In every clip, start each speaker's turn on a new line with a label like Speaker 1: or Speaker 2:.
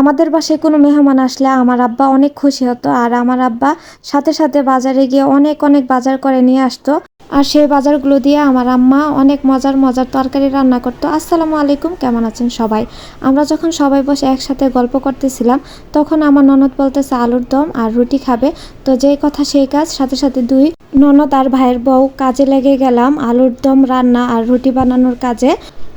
Speaker 1: আমাদের বাসায় কোনো মেহমান আসলে আমার আব্বা অনেক খুশি হতো, আর আমার আব্বা সাথে সাথে বাজারে গিয়ে অনেক অনেক বাজার করে নিয়ে আসতো। আর সেই বাজারগুলো দিয়ে আমার আম্মা অনেক মজার মজার তরকারি রান্না করতো। আসসালামু আলাইকুম, কেমন আছেন সবাই? আমরা যখন সবাই বসে একসাথে গল্প করতেছিলাম, তখন আমার ননদ বলতেছে, আলুর দম আর রুটি খাবে। তো যেই কথা সেই কাজ, সাথে সাথে দুই ননদ আর ভাইয়ের বউ কাজে লেগে গেলাম আলুর দম রান্না আর রুটি বানানোর কাজে।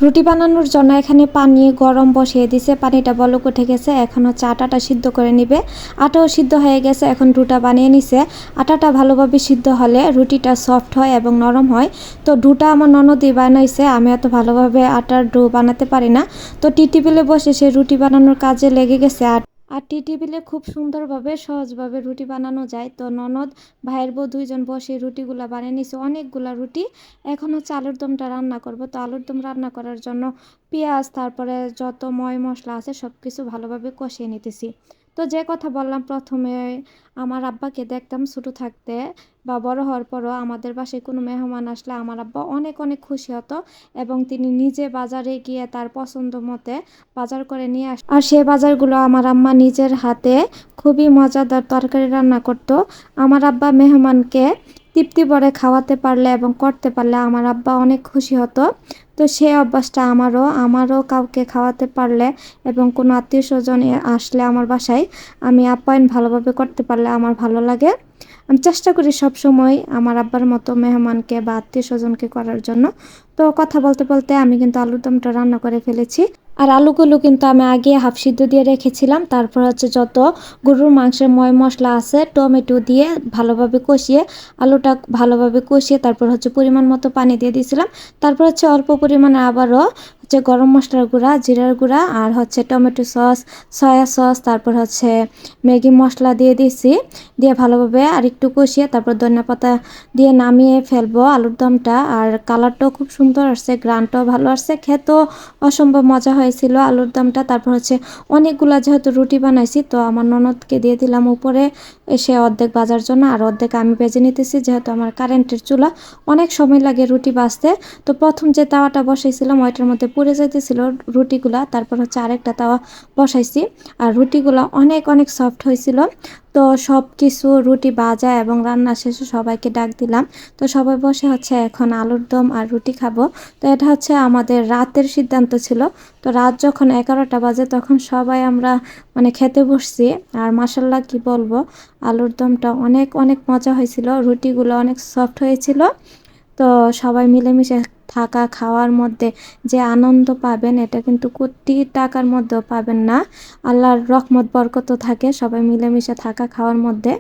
Speaker 1: রুটি বানানোর জন্য এখানে পানি গরম বসিয়ে দিছে। পানিটা বলক উঠে গেছে, এখন হচ্ছে আটাটা সিদ্ধ করে নিবে। আটাও সিদ্ধ হয়ে গেছে, এখন ডুটা বানিয়ে নিছে। আটাটা ভালোভাবে সিদ্ধ হলে রুটিটা সফট হয় এবং নরম হয়। তো ডুটা আমার ননদই বানাইছে, আমি এত ভালোভাবে আটার ডো বানাতে পারি না। তো টি টেবিলে বসে সে রুটি বানানোর কাজে লেগে গেছে আর আর টি টেবিলে খুব সুন্দরভাবে, সহজভাবে রুটি বানানো যায়। তো ননদ, ভাইয়ের বউ দুইজন বসে রুটিগুলা বানিয়ে নিছে। অনেকগুলা রুটি। এখন হচ্ছে আলুর দমটা রান্না করব। তো আলুর দম রান্না করার জন্য পেঁয়াজ, তারপরে যত ময় মশলা আছে সব কিছু ভালোভাবে কষিয়ে নিতেছি। তো যে কথা বললাম প্রথমে, আমার আব্বাকে দেখতাম ছোটো থাকতে বা বড় হওয়ার পরও আমাদের বাসায় কোনো মেহমান আসলে আমার আব্বা অনেক অনেক খুশি হতো এবং তিনি নিজে বাজারে গিয়ে তার পছন্দ মতে বাজার করে নিয়ে আস আর সে বাজারগুলো আমার আম্মা নিজের হাতে খুবই মজাদার তরকারি রান্না করত। আমার আব্বা মেহমানকে তৃপ্তি ভরে খাওয়াতে পারলে এবং করতে পারলে আমার আব্বা অনেক খুশি হতো। তো সেই অভ্যাসটা আমারও আমারও কাউকে খাওয়াতে পারলে এবং কোনো আত্মীয় স্বজন আসলে আমার বাসায় আমি আপ্যায়ন ভালোভাবে করতে পারলে আমার ভালো লাগে। আমি চেষ্টা করি সব সময় আমার আব্বার মতো মেহমানকে বা আত্মীয় স্বজনকে করার জন্য। তো কথা বলতে বলতে আমি কিন্তু আলুর দমটা রান্না করে ফেলেছি। আর আলুগুলো কিন্তু আমি আগে হাফ সিদ্ধ দিয়ে রেখেছিলাম। তারপর হচ্ছে যত গরুর মাংসের ময় মশলা আছে, টমেটো দিয়ে ভালোভাবে কষিয়ে, আলুটা ভালোভাবে কষিয়ে তারপর হচ্ছে পরিমাণ মতো পানি দিয়ে দিয়েছিলাম। তারপর হচ্ছে অল্প পরিমাণে আবারও হচ্ছে গরম মশলার গুঁড়া, জিরার গুঁড়া আর হচ্ছে টমেটো সস, সয়া সস, তারপর হচ্ছে ম্যাগি মশলা দিয়ে দিয়েছি। দিয়ে ভালোভাবে আর একটু কষিয়ে তারপর ধনিয়া পাতা দিয়ে নামিয়ে ফেলব আলুর দমটা। আর কালারটাও খুব সুন্দর আসছে, গ্রানটাও ভালো আসছে। খেতেও অসম্ভব মজা হয়েছিল আলুর দমটা। তারপর হচ্ছে অনেকগুলা যেহেতু রুটি বানাইছি, তো আমার ননদকে দিয়ে দিলাম উপরে। এসে অর্ধেক বাজার জন্য আর অর্ধেক আমি বেজে নিতেছি, যেহেতু আমার কারেন্টের চুলা। অনেক সময় লাগে রুটি বাজতে। তো প্রথম যে তাওয়াটা বসাইছিলাম, ওইটার মধ্যে পুড়ে যাইতেছিল রুটিগুলা, তারপর হচ্ছে আরেকটা তাওয়া বসাইছি। আর রুটিগুলা অনেক অনেক সফট হয়েছিল তো সব কিছু রুটি ভাজা এবং রান্না শেষে সবাইকে ডাক দিলাম। তো সবাই বসে হচ্ছে এখন আলুর দম আর রুটি খাব। তো এটা হচ্ছে আমাদের রাতের সিদ্ধান্ত ছিল। তো রাত যখন এগারোটা বাজে তখন সবাই আমরা মানে খেতে বসছি। আর মাসাল্লাহ কি বলব, আলুর দমটা অনেক অনেক মজা হয়েছিল রুটিগুলো অনেক সফট হয়েছিল। তো সবাই মিলেমিশে থাকা খাওয়ার মধ্যে যে আনন্দ পাবেন, এটা কিন্তু কোটি টাকার মধ্যেও পাবেন না। আল্লাহর রহমত বরকত থাকে। সবাই মিলেমিশে থাকা খাওয়ার মধ্যে।